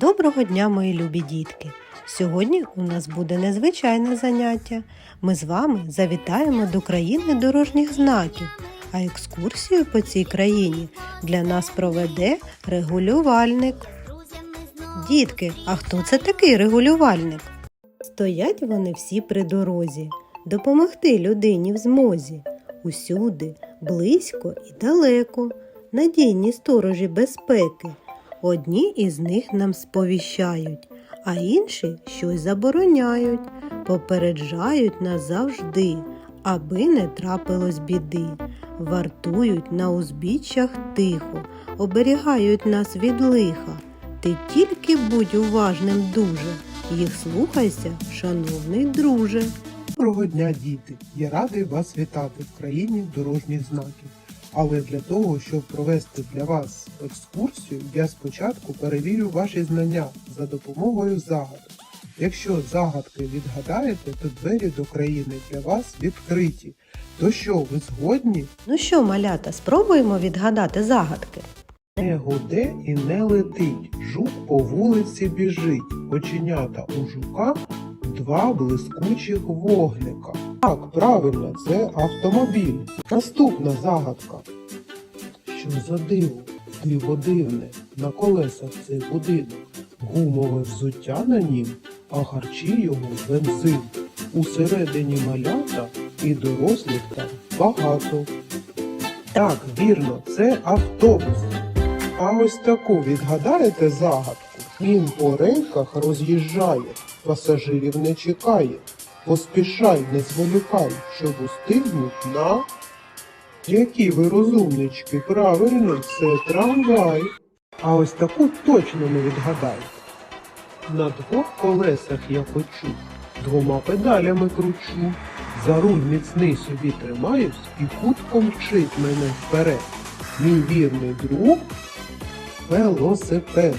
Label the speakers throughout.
Speaker 1: Доброго дня, мої любі дітки! Сьогодні у нас буде незвичайне заняття. Ми з вами завітаємо до країни дорожніх знаків, а екскурсію по цій країні для нас проведе регулювальник. Дітки, а хто це такий регулювальник? Стоять вони всі при дорозі, допомогти людині в змозі. Усюди, близько і далеко, надійні сторожі безпеки. Одні із них нам сповіщають, а інші щось забороняють, попереджають нас завжди, аби не трапилось біди. Вартують на узбіччях тихо, оберігають нас від лиха. Ти тільки будь уважним дуже, їх слухайся, шановний друже.
Speaker 2: Доброго дня, діти! Я радий вас вітати в країні дорожніх знаків. Але для того, щоб провести для вас екскурсію, я спочатку перевірю ваші знання за допомогою загадок. Якщо загадки відгадаєте, то двері до країни для вас відкриті. То що, ви згодні?
Speaker 1: Ну що, малята, спробуємо відгадати загадки.
Speaker 2: Не гуде і не летить, жук по вулиці біжить, оченята у жука два блискучих вогника. Так, правильно, це автомобіль. Наступна загадка. Що за диво? Диво дивне, на колесах цей будинок, гумове взуття на нім, а харчі його бензин. Усередині малята і дорослих там багато. Так, вірно, це автобус. А ось таку відгадаєте загадку? Він по рейках роз'їжджає, пасажирів не чекає. Поспішай, не зволікай, щоб устигнуть на. Які ви розумнички, правильно, це трамвай. А ось таку точно не відгадаєте. На двох колесах я хочу, двома педалями кручу. За руль міцний собі тримаюсь і хутко мчить мене вперед. Мій вірний друг велосипед.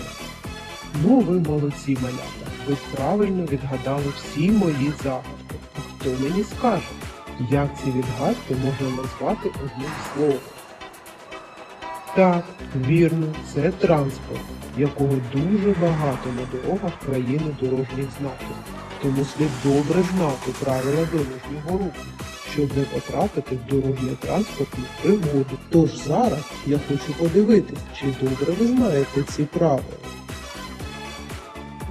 Speaker 2: Ну, ви молодці, малята. Ви правильно відгадали всі мої загадки. Хто мені скаже, як ці відгадки можна назвати одним словом? Так, вірно, це транспорт, якого дуже багато на дорогах країни дорожніх знаків. Тому слід добре знати правила дорожнього руху, щоб не потрапити в дорожньо-транспортну пригоду. Тож зараз я хочу подивитись, чи добре ви знаєте ці правила.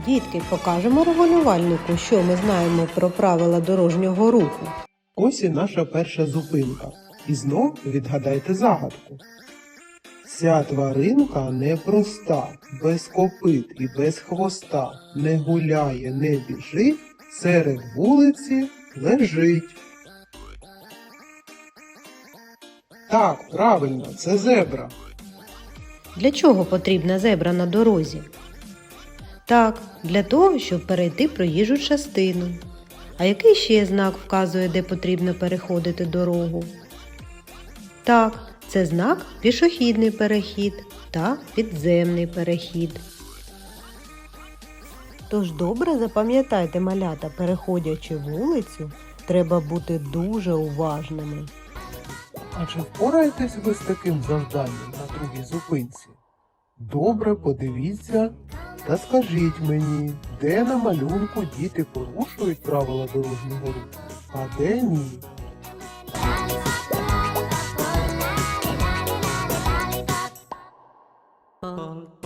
Speaker 1: Дітки, покажемо регулювальнику, що ми знаємо про правила дорожнього руху.
Speaker 2: Ось і наша перша зупинка. І знов відгадайте загадку. Ця тваринка непроста, без копит і без хвоста, не гуляє, не біжить, серед вулиці лежить. Так, правильно, це зебра.
Speaker 1: Для чого потрібна зебра на дорозі? Так, для того, щоб перейти проїжджу частину. А який ще знак вказує, де потрібно переходити дорогу? Так, це знак пішохідний перехід та підземний перехід. Тож добре запам'ятайте, малята, переходячи вулицю, треба бути дуже уважними.
Speaker 2: А чи впораєтесь ви з таким завданням на другій зупинці? Добре подивіться та скажіть мені, де на малюнку діти порушують правила дорожнього руху, а де ні.
Speaker 3: Sweeter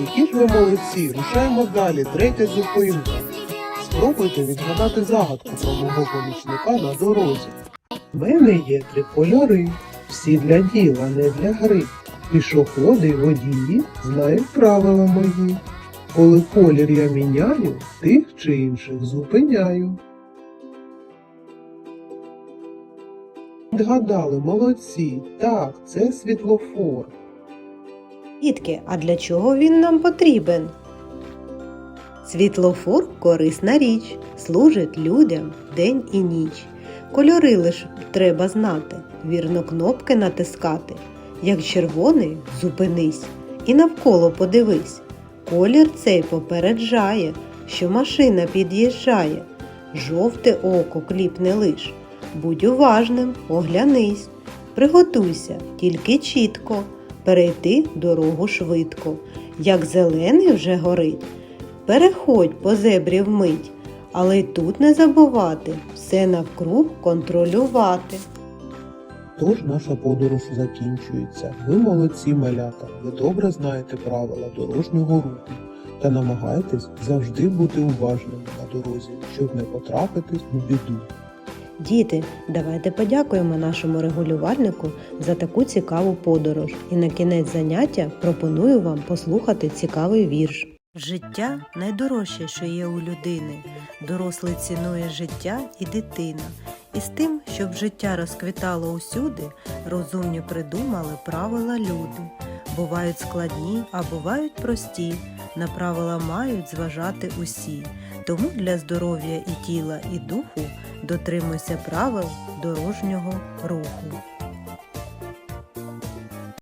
Speaker 2: які ж ви молодці! Рушаємо далі, третя зупинка. Спробуйте відгадати загадку про мого помічника на дорозі. У мене є три кольори, всі для діла, не для гри. Пішоходи й водії знають правила мої. Коли колір я міняю, тих чи інших зупиняю. Відгадали, молодці. Так, це світлофор.
Speaker 1: Дітки, а для чого він нам потрібен? Світлофор корисна річ, служить людям день і ніч. Кольори лиш треба знати, вірно кнопки натискати. Як червоний зупинись і навколо подивись. Колір цей попереджає, що машина під'їжджає. Жовте око кліпне лиш. Будь уважним, оглянись. Приготуйся, тільки чітко, перейти дорогу швидко. Як зелений вже горить, переходь по зебрі вмить, але й тут не забувати все навкруг контролювати.
Speaker 2: Тож наша подорож закінчується. Ви молодці, малята. Ви добре знаєте правила дорожнього руху та намагаєтесь завжди бути уважними на дорозі, щоб не потрапити у біду.
Speaker 1: Діти, давайте подякуємо нашому регулювальнику за таку цікаву подорож. І на кінець заняття пропоную вам послухати цікавий вірш. Життя найдорожче, що є у людини. Дорослий цінує життя і дитина. І з тим, щоб життя розквітало усюди, розумні придумали правила люди. Бувають складні, а бувають прості. На правила мають зважати усі. Тому для здоров'я і тіла, і духу дотримуйся правил дорожнього руху.